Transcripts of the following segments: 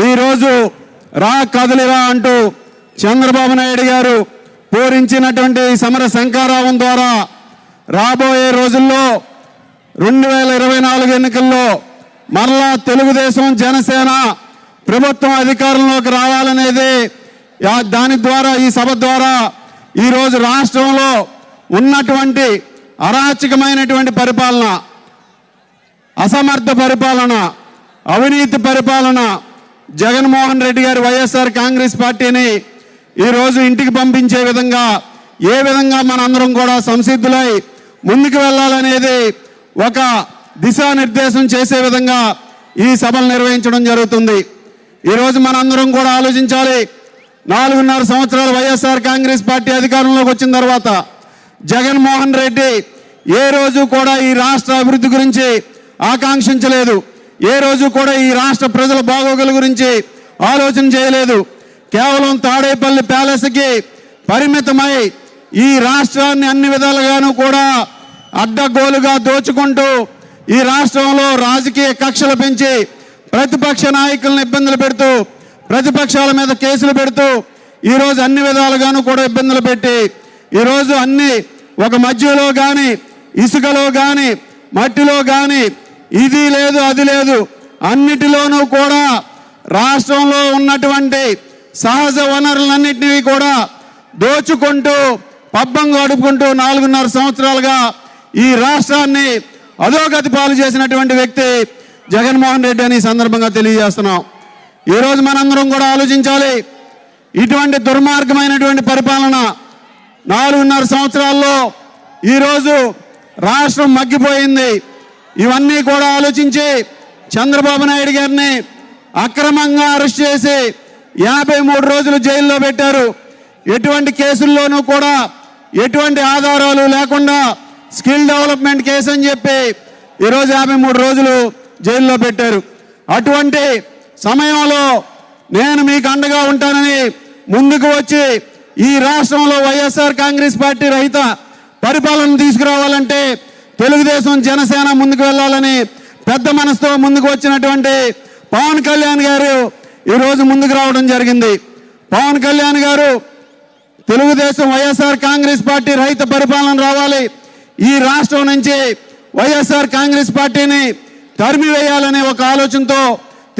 ఈరోజు రా కదలిరా అంటూ చంద్రబాబు నాయుడు గారు పూరించినటువంటి సమర శంకారావం ద్వారా రాబోయే రోజుల్లో రెండు వేల ఇరవై నాలుగు ఎన్నికల్లో మరలా తెలుగుదేశం జనసేన ప్రభుత్వం అధికారంలోకి రావాలనేది దాని ద్వారా ఈ సభ ద్వారా ఈరోజు రాష్ట్రంలో ఉన్నటువంటి అరాచకమైనటువంటి పరిపాలన అసమర్థ పరిపాలన అవినీతి పరిపాలన జగన్మోహన్ రెడ్డి గారి వైఎస్ఆర్ కాంగ్రెస్ పార్టీని ఈరోజు ఇంటికి పంపించే విధంగా ఏ విధంగా మనందరం కూడా సంసిద్ధులై ముందుకు వెళ్ళాలనేది ఒక దిశానిర్దేశం చేసే విధంగా ఈ సభలు నిర్వహించడం జరుగుతుంది. ఈరోజు మనందరం కూడా ఆలోచించాలి. నాలుగున్నర సంవత్సరాలు వైఎస్ఆర్ కాంగ్రెస్ పార్టీ అధికారంలోకి వచ్చిన తర్వాత జగన్మోహన్ రెడ్డి ఏ రోజు కూడా ఈ రాష్ట్ర అభివృద్ధి గురించి ఆకాంక్షించలేదు. ఏ రోజు కూడా ఈ రాష్ట్ర ప్రజల బాగోగుల గురించి ఆలోచన చేయలేదు. కేవలం తాడేపల్లి ప్యాలెస్కి పరిమితమై ఈ రాష్ట్రాన్ని అన్ని విధాలుగాను కూడా అడ్డగోలుగా దోచుకుంటూ ఈ రాష్ట్రంలో రాజకీయ కక్షలు పెంచి ప్రతిపక్ష నాయకులను ఇబ్బందులు పెడుతూ ప్రతిపక్షాల మీద కేసులు పెడుతూ ఈరోజు అన్ని విధాలుగాను కూడా ఇబ్బందులు పెట్టి ఈరోజు అన్ని ఒక మధ్యలో కానీ ఇసుకలో కానీ మట్టిలో కానీ ఇది లేదు అది లేదు. అన్నిటిలోనూ కూడా రాష్ట్రంలో ఉన్నటువంటి సహజ వనరులన్నింటినీ కూడా దోచుకుంటూ పబ్బం గడుపుకుంటూ నాలుగున్నర సంవత్సరాలుగా ఈ రాష్ట్రాన్ని అధోగతి పాలు చేసినటువంటి వ్యక్తి జగన్మోహన్ రెడ్డి అని సందర్భంగా తెలియజేస్తున్నాం. ఈరోజు మనందరం కూడా ఆలోచించాలి ఇటువంటి దుర్మార్గమైనటువంటి పరిపాలన నాలుగున్నర సంవత్సరాల్లో ఈరోజు రాష్ట్రం మగ్గిపోయింది. ఇవన్నీ కూడా ఆలోచించి చంద్రబాబు నాయుడు గారిని అక్రమంగా అరెస్ట్ చేసి యాభై మూడు రోజులు జైల్లో పెట్టారు. ఎటువంటి కేసుల్లోనూ కూడా ఎటువంటి ఆధారాలు లేకుండా స్కిల్ డెవలప్మెంట్ కేసు అని చెప్పి ఈరోజు యాభై మూడు రోజులు జైల్లో పెట్టారు. అటువంటి సమయంలో నేను మీకు అండగా ఉంటానని ముందుకు వచ్చి ఈ రాష్ట్రంలో వైఎస్ఆర్ కాంగ్రెస్ పార్టీ రహిత పరిపాలన తీసుకురావాలంటే తెలుగుదేశం జనసేన ముందుకు వెళ్ళాలని పెద్ద మనసుతో ముందుకు వచ్చినటువంటి పవన్ కళ్యాణ్ గారు ఈరోజు ముందుకు రావడం జరిగింది. పవన్ కళ్యాణ్ గారు తెలుగుదేశం వైఎస్ఆర్ కాంగ్రెస్ పార్టీ రైతు పరిపాలన రావాలి. ఈ రాష్ట్రం నుంచి వైఎస్ఆర్ కాంగ్రెస్ పార్టీని తరిమివేయాలనే ఒక ఆలోచనతో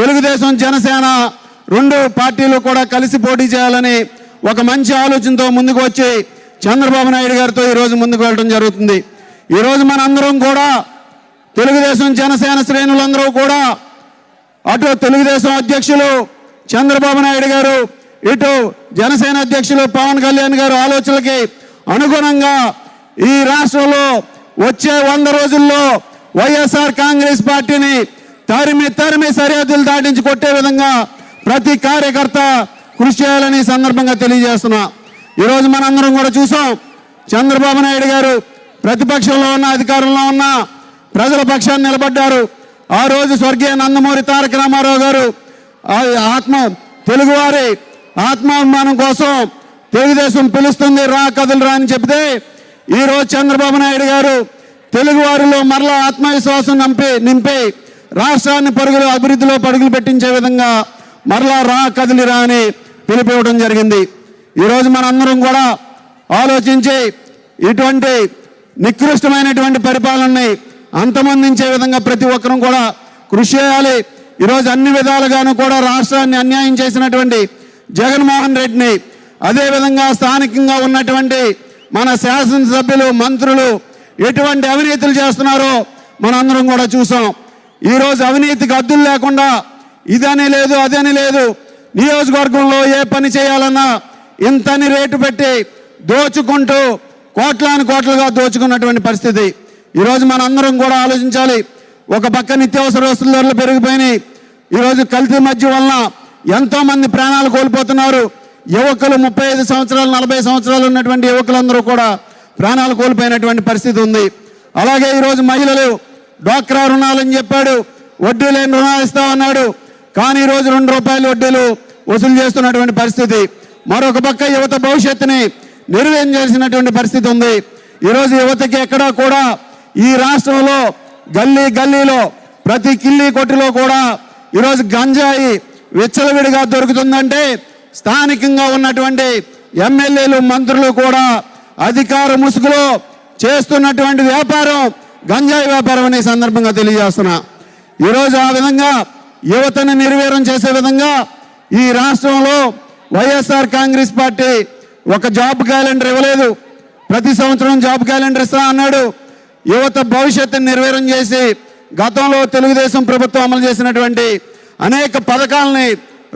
తెలుగుదేశం జనసేన రెండు పార్టీలు కూడా కలిసి పోటీ చేయాలని ఒక మంచి ఆలోచనతో ముందుకు వచ్చి చంద్రబాబు నాయుడు గారితో ఈరోజు ముందుకు వెళ్ళడం జరుగుతుంది. ఈరోజు మనందరం కూడా తెలుగుదేశం జనసేన శ్రేణులందరూ కూడా అటు తెలుగుదేశం అధ్యక్షులు చంద్రబాబు నాయుడు గారు ఇటు జనసేన అధ్యక్షులు పవన్ కళ్యాణ్ గారు ఆలోచనలకి అనుగుణంగా ఈ రాష్ట్రంలో వచ్చే వంద రోజుల్లో వైఎస్ఆర్ కాంగ్రెస్ పార్టీని తరిమి తరిమి సరిహద్దులు దాటించి కొట్టే విధంగా ప్రతి కార్యకర్త కృషి చేయాలని సందర్భంగా తెలియజేస్తున్నా. ఈరోజు మనందరం కూడా చూసాం. చంద్రబాబు నాయుడు గారు ప్రతిపక్షంలో ఉన్న అధికారంలో ఉన్న ప్రజల పక్షాన్ని నిలబడ్డారు. ఆ రోజు స్వర్గీయ నందమూరి తారక రామారావు గారు ఆ ఆత్మ తెలుగువారి ఆత్మాభిమానం కోసం తెలుగుదేశం పిలుస్తుంది రా కదులురా అని చెప్తే ఈరోజు చంద్రబాబు నాయుడు గారు తెలుగువారిలో మరలా ఆత్మవిశ్వాసం నింపి నింపి రాష్ట్రాన్ని పరుగులు అభివృద్ధిలో పరుగులు పెట్టించే విధంగా మరలా రా కదిలిరా అని పిలిపివ్వడం జరిగింది. ఈరోజు మనందరం కూడా ఆలోచించి ఇటువంటి నికృష్టమైనటువంటి పరిపాలనని అంతమందించే విధంగా ప్రతి ఒక్కరూ కూడా కృషి చేయాలి. ఈరోజు అన్ని విధాలుగాను కూడా రాష్ట్రాన్ని అన్యాయం చేసినటువంటి జగన్మోహన్ రెడ్డిని అదేవిధంగా స్థానికంగా ఉన్నటువంటి మన శాసనసభ్యులు మంత్రులు ఎటువంటి అవినీతులు చేస్తున్నారో మనందరం కూడా చూసాం. ఈరోజు అవినీతికి అద్దులు లేకుండా ఇదని లేదు అదని లేదు నియోజకవర్గంలో ఏ పని చేయాలన్నా ఇంతని రేటు పెట్టి దోచుకుంటూ కోట్లాను కోట్లుగా దోచుకున్నటువంటి పరిస్థితి. ఈరోజు మనందరం కూడా ఆలోచించాలి. ఒక పక్క నిత్యావసర వస్తువుల ధరలు పెరిగిపోయినాయి. ఈరోజు కల్తీ మధ్య వలన ఎంతోమంది ప్రాణాలు కోల్పోతున్నారు. యువకులు ముప్పై ఐదు సంవత్సరాలు నలభై సంవత్సరాలు ఉన్నటువంటి యువకులందరూ కూడా ప్రాణాలు కోల్పోయినటువంటి పరిస్థితి ఉంది. అలాగే ఈరోజు మహిళలు డ్వాక్రా రుణాలని చెప్పాడు. వడ్డీ లేని రుణాలు ఇస్తా ఉన్నాడు కానీ ఈరోజు రెండు రూపాయలు వడ్డీలు వసూలు చేస్తున్నటువంటి పరిస్థితి. మరొక పక్క యువత భవిష్యత్తుని నిర్వహించాల్సినటువంటి చేసినటువంటి పరిస్థితి ఉంది. ఈరోజు యువతకి ఎక్కడా కూడా ఈ రాష్ట్రంలో గల్లీ గల్లీలో ప్రతి కిల్లీ కొట్టులో కూడా ఈరోజు గంజాయి విచ్చలవిడిగా దొరుకుతుందంటే స్థానికంగా ఉన్నటువంటి ఎమ్మెల్యేలు మంత్రులు కూడా అధికార ముసుగులో చేస్తున్నటువంటి వ్యాపారం గంజాయి వ్యాపారం అనే సందర్భంగా తెలియజేస్తున్నా. ఈరోజు ఆ విధంగా యువతను నిర్వీర్యం చేసే విధంగా ఈ రాష్ట్రంలో వైఎస్ఆర్ కాంగ్రెస్ పార్టీ ఒక జాబ్ క్యాలెండర్ ఇవ్వలేదు. ప్రతి సంవత్సరం జాబ్ క్యాలెండర్ ఇస్తా అన్నాడు. యువత భవిష్యత్తుని నిర్వీర్యం చేసి గతంలో తెలుగుదేశం ప్రభుత్వం అమలు చేసినటువంటి అనేక పథకాలని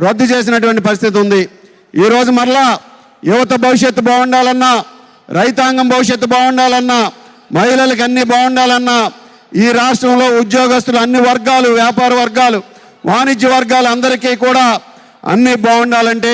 రద్దు చేసినటువంటి పరిస్థితి ఉంది. ఈరోజు మరలా యువత భవిష్యత్తు బాగుండాలన్నా రైతాంగం భవిష్యత్తు బాగుండాలన్నా మహిళలకు అన్ని బాగుండాలన్నా ఈ రాష్ట్రంలో ఉద్యోగస్తులు అన్ని వర్గాలు వ్యాపార వర్గాలు వాణిజ్య వర్గాలు అందరికీ కూడా అన్నీ బాగుండాలంటే